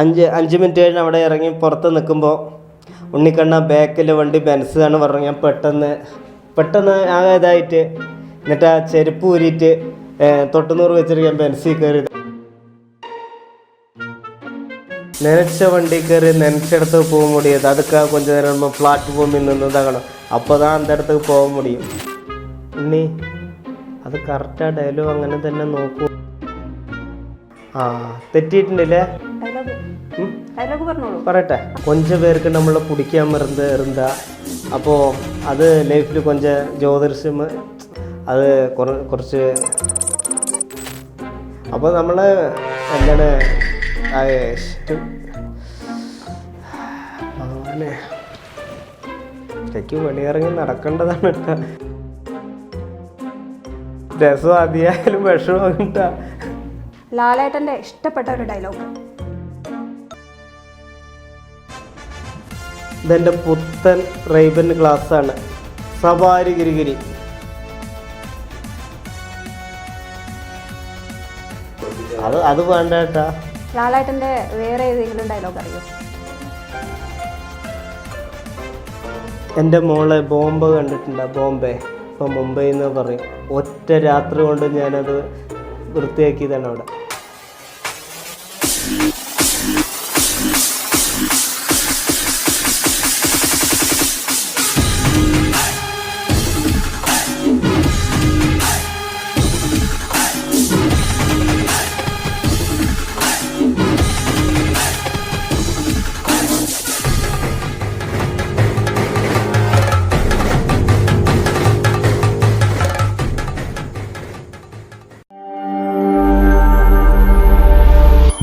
അഞ്ച് അഞ്ച് മിനിറ്റ് കഴിഞ്ഞ് അവിടെ ഇറങ്ങി പുറത്ത് നിൽക്കുമ്പോൾ ഉണ്ണിക്കണ്ണ ബാക്കിൽ വണ്ടി ബെൻസാണ് പറഞ്ഞു ഞാൻ പെട്ടെന്ന് പെട്ടെന്ന് ആ ഇതായിട്ട് എന്നിട്ട് ആ ചെരുപ്പ് ഊരിയിട്ട് തൊട്ടുന്നൂറ് വെച്ചിട്ട് ഞാൻ ബെൻസിൽ കയറി നനച്ച വണ്ടി കയറി നനച്ചടത്ത് പോകാൻ മുടിയത്. അതൊക്കെ കൊഞ്ച നേരം നമ്മൾ പ്ലാറ്റ്ഫോമിൽ നിന്ന് ഇതാകണം. അപ്പോൾ തന്നെ അടുത്തേക്ക് പോകാൻ മുടിയും. ഉണ്ണി അത് കറക്റ്റാ ഡയലോഗ് അങ്ങനെ തന്നെ നോക്കൂ. ആ തെറ്റിയിട്ടുണ്ടല്ലേ? പറയട്ടെ. കൊഞ്ച പേർക്ക് നമ്മൾ പിടിക്കാൻ മരുന്ന് ഇരുന്ന അപ്പോൾ അത് ലൈഫിൽ കൊഞ്ച ജ്യോതിർസ്യം അത് കുറ- കുറച്ച് അപ്പോൾ നമ്മൾ എന്താണ്? അങ്ങനെ ശരിക്കും വെളിയിറങ്ങി നടക്കേണ്ടതാണ് കേട്ടോ. രസം അതിയായാലും വിഷമം കേട്ടാ. ലാലേട്ടന്റെ ഇഷ്ടപ്പെട്ട ഒരു ഡയലോഗ് ഇതെന്റെ പുത്തൻ റൈബൻ ഗ്ലാസ്സാണ്. സവാരി ഗിരിഗിരി. അത് അത് വേണ്ട കേട്ടാ. ലാലേട്ടന്റെ വേറെ ഏതെങ്കിലും ഡയലോഗ് അറിയോ? എന്റെ മോളെ ബോംബെ കണ്ടിട്ടുണ്ടോ? ബോംബെ. ഇപ്പോൾ മുംബൈ എന്ന് പറയും. ഒറ്റ രാത്രി കൊണ്ട് ഞാനത് വൃത്തിയാക്കിയതാണ് അവിടെ.